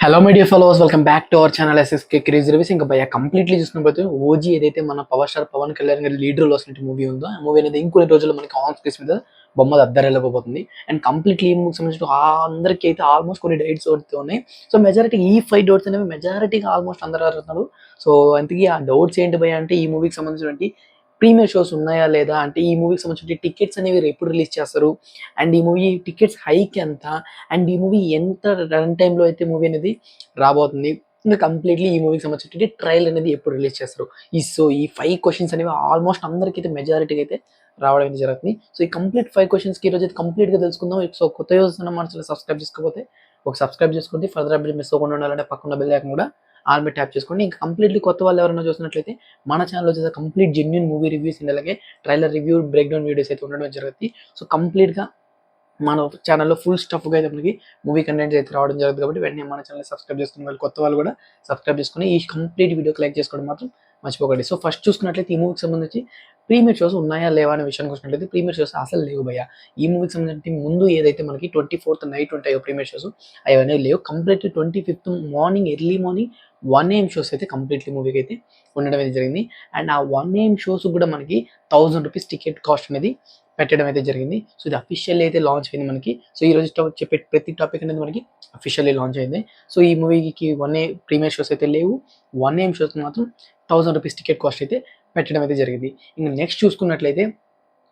Hello media followers welcome back to our channel SSK craze reviews ఇంకా భయ completely చూసినప్పుడు OG ఏదైతే మన పవర్ స్టార్ పవన్ కళ్యాణ్ గారి లీడర్లో వస్తున్న మూవీ ఉందో ఆ మూవీ అనేది ఇంకొన్ని రోజుల్లో మనకి ఆన్ స్క్రీన్ మీద బొమ్మ అద్దరెళ్ళబోతుంది అండ్ కంప్లీట్లీ ఈ మూవీకి సంబంధించిన అందరికీ అయితే ఆల్మోస్ట్ కొన్ని డైట్స్ అవుతూ ఉన్నాయి. సో మెజారిటీ ఈ ఫైవ్ డౌట్స్ అనేవి మెజారిటీగా ఆల్మోస్ట్ అందరూ అడుగుతున్నారు సో అందుకే ఆ డౌట్స్ ఏంటి భయ అంటే ఈ మూవీకి సంబంధించినటువంటి ప్రీమియర్ షోస్ ఉన్నాయా లేదా అంటే ఈ మూవీకి సంబంధించిన టికెట్స్ అనేవి ఎప్పుడు రిలీజ్ చేస్తారు? అండ్ ఈ మూవీ టికెట్స్ హైక్ ఎంత? అండ్ ఈ మూవీ ఎంత రన్ టైంలో అయితే మూవీ అనేది రాబోతుంది? ఇంకా కంప్లీట్లీ ఈ మూవీకి సంబంధించిన ట్రైల్ అనేది ఎప్పుడు రిలీజ్ చేస్తారు? ఈ సో ఈ ఫైవ్ క్వశ్చన్స్ అనేవి ఆల్మోస్ట్ అందరికీ అయితే మెజారిటీగా అయితే రావడం అయితే జరుగుతుంది. సో ఈ కంప్లీట్ ఫైవ్ క్వశ్చన్స్కి ఈరోజు అయితే కంప్లీట్గా తెలుసుకుందాం. సో కొత్త యూస్ మన సబ్స్క్రైబ్ చేసుకోకపోతే ఒక సబ్స్క్రైబ్ చేసుకోండి. ఫర్దర్ అప్డేట్ మిస్ అవ్వకుండా ఉండాలంటే పక్కన బెల్ లేకుండా కూడా ఆల్ మీద ట్యాప్ చేసుకోండి. ఇంకా కంప్లీట్లీ కొత్త వాళ్ళు ఎవరైనా చూసినట్లయితే మన ఛానల్ వచ్చేసి complete genuine movie reviews and అలాగే trailer review break down videos అయితే ఉండడం జరుగుతుంది. సో కంప్లీట్గా మన ఛానల్లో ఫుల్ స్టఫ్గా అయితే మనకి మూవీ కంటెంట్స్ అయితే రావడం జరుగుతుంది కాబట్టి వెంటనే మన ఛానల్ సబ్స్క్రైబ్ చేసుకున్న వాళ్ళు కొత్త వాళ్ళు కూడా సబ్స్క్రైబ్ చేసుకుని ఈ కంప్లీట్ వీడియోకి లైక్ చేసుకోవడం మాత్రం మర్చిపోకండి. సో ఫస్ట్ చూసుకున్నట్లయితే ఈ మూవీకి సంబంధించి ప్రీమియర్ షోస్ ఉన్నాయా లేవా అనే విషయానికి వచ్చినట్లయితే ప్రీమియర్ షోస్ అసలు లేవు భయ్య. ఈ మూవీకి సంబంధించి ముందు ఏదైతే మనకి ట్వంటీ ఫోర్త్ నైట్ ఉంటాయో ప్రీమియర్ షోస్ అవన్నీ లేవు. Complete twenty fifth morning early morning one AM shows అయితే కంప్లీట్లీ మూవీకి అయితే ఉండడం అయితే జరిగింది. అండ్ ఆ వన్ ఏం షోస్ కూడా మనకి థౌజండ్ రూపీస్ టికెట్ కాస్ట్ అనేది పెట్టడం అయితే జరిగింది. సో ఇది అఫీషియల్ అయితే లాంచ్ అయింది మనకి. సో ఈ రోజు చెప్పే ప్రతి టాపిక్ అనేది మనకి అఫీషియల్లీ లాంచ్ అయింది. సో ఈ మూవీకి వన్ ఏ ప్రీమియర్ షోస్ అయితే లేవు. వన్ ఏం షోస్ మాత్రం థౌసండ్ రూపీస్ టికెట్ కాస్ట్ అయితే పెట్టడం అయితే జరిగింది. ఇంకా నెక్స్ట్ చూసుకున్నట్లయితే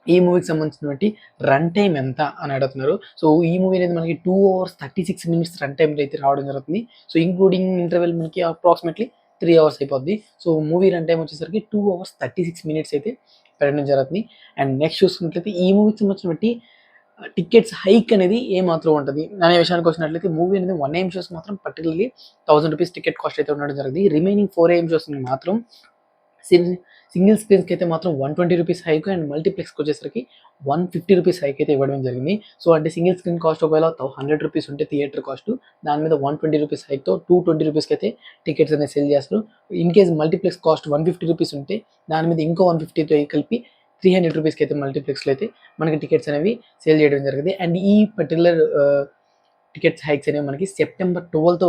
ఈ మూవీకి సంబంధించినటువంటి రన్ టైం ఎంత అని అడుగుతున్నారు. సో ఈ మూవీ అనేది మనకి two hours thirty six minutes run time అయితే రావడం జరుగుతుంది. సో ఇంక్లూడింగ్ ఇంటర్వెల్ మనకి అప్రాక్సిమేట్లీ త్రీ అవర్స్ అయిపోద్ది. సో మూవీ రన్ టైం వచ్చేసరికి two hours thirty six minutes అయితే పెట్టడం జరుగుతుంది. అండ్ నెక్స్ట్ చూసుకున్నట్లయితే ఈ మూవీకి సంబంధించినటువంటి uh, టికెట్స్ హైక్ అనేది ఏ మాత్రం ఉంటుంది. అనే విషయానికి వచ్చినట్లయితే మూవీ అనేది వన్ ఏఎం షోస్ మాత్రం particularly thousand rupees ticket cost అయితే ఉండడం జరిగింది రిమైనింగ్ ఫోర్ ఏఎం షోస్ మాత్రం సింగిల్ స్క్రీన్స్కి అయితే మాత్రం one twenty rupees hike and మల్టీప్లెక్స్కి వచ్చేసరికి వన్ ఫిఫ్టీ రూపీస్ హైక్ అయితే ఇవ్వడం జరిగింది. సో అంటే సింగిల్ స్క్రీన్ కాస్ట్ ఒకవేళ హండ్రెడ్ రూపీస్ ఉంటే థియేటర్ కాస్ట్. దాని మీద వన్ ట్వంటీ రూపీస్ హైక్తో టూ ట్వంటీ రూపీస్కి అయితే టికెట్స్ అనేది సెల్ చేస్తారు. In case multiplex cost one fifty rupees ఉంటే దాని మీద ఇంకో వన్ ఫిఫ్టీతో కలిపి త్రీ హండ్రెడ్ రూపీస్కి అయితే మల్టీప్లెక్స్లో అయితే మనకి టికెట్స్ అనేవి సేల్ చేయడం జరిగింది. అండ్ ఈ పర్టికులర్ టికెట్స్ హైక్స్ అనేవి మనకి సెప్టెంబర్ ట్వెల్త్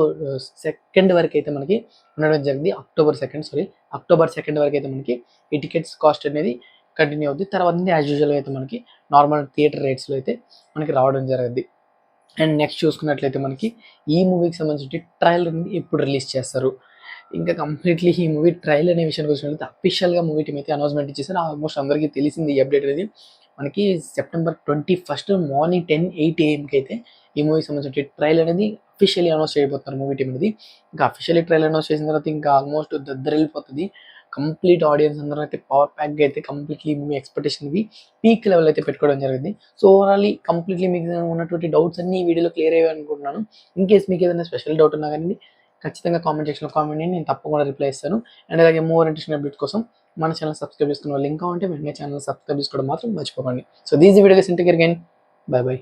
సెకండ్ వరకు అయితే మనకి ఉండడం జరిగింది. October second sorry October second వరకు అయితే మనకి ఈ టికెట్స్ కాస్ట్ అనేది కంటిన్యూ అవుతుంది తర్వాత యాజ్ యూజువల్ అయితే మనకి నార్మల్ థియేటర్ రేట్స్లో అయితే మనకి రావడం జరిగింది. అండ్ నెక్స్ట్ చూసుకున్నట్లయితే మనకి ఈ మూవీకి సంబంధించి ట్రయల్ ఎప్పుడు రిలీజ్ చేస్తారు? ఇంకా కంప్లీట్లీ ఈ మూవీ ట్రయల్ అనే విషయానికి వచ్చినట్లయితే అఫీషియల్గా మూవీ టీమ్ అయితే అనౌన్స్మెంట్ ఇచ్చేసారు. ఆల్మోస్ట్ అందరికీ తెలిసింది ఈ అప్డేట్ అనేది. మనకి September twenty first morning ten eight ఏఎంకి అయితే ఈ మూవీకి సంబంధించిన ట్రైల్ అనేది అఫీషియలీ అనౌన్స్ చేయబోతున్నారు మూవీ టీం అనేది. ఇంకా అఫీషియలీ ట్రైల్ అనౌన్స్ చేసిన తర్వాత ఇంకా ఆల్మోస్ట్ దగ్గర వెళ్ళిపోతుంది. కంప్లీట్ ఆడియన్స్ అందరూ అయితే పవర్ ప్యాక్ అయితే కంప్లీట్లీ మీ ఎక్స్పెక్టేషన్వి పీక్ లెవెల్ అయితే పెట్టుకోవడం జరిగింది. సో ఓవరాల్లీ కంప్లీట్లీ మీకు ఉన్నటువంటి డౌట్స్ అన్ని ఈ వీడియోలో క్లియర్ అయ్యాయి అనుకుంటున్నాను. ఇన్ కేస్ మీకు ఏదైనా స్పెషల్ డౌట్ ఉన్నా కానీ ఖచ్చితంగా కామెంట్ సెక్షన్లో కామెంట్ నేను తప్పకుండా రిప్లై ఇస్తాను. అండ్ అలాగే మోర్ ఇంట్రెస్ట్ అప్డేట్ కోసం మన ఛానల్ సబ్స్క్రైబ్ చేసుకున్న లింక్ ఉంటే వెంటనే ఛానల్ సబ్స్క్రైబ్ చేసుకోవడం మాత్రం మర్చిపోకండి. సో దీస్ వీడియో ఇంటికి అగైన్ బాయ్ బాయ్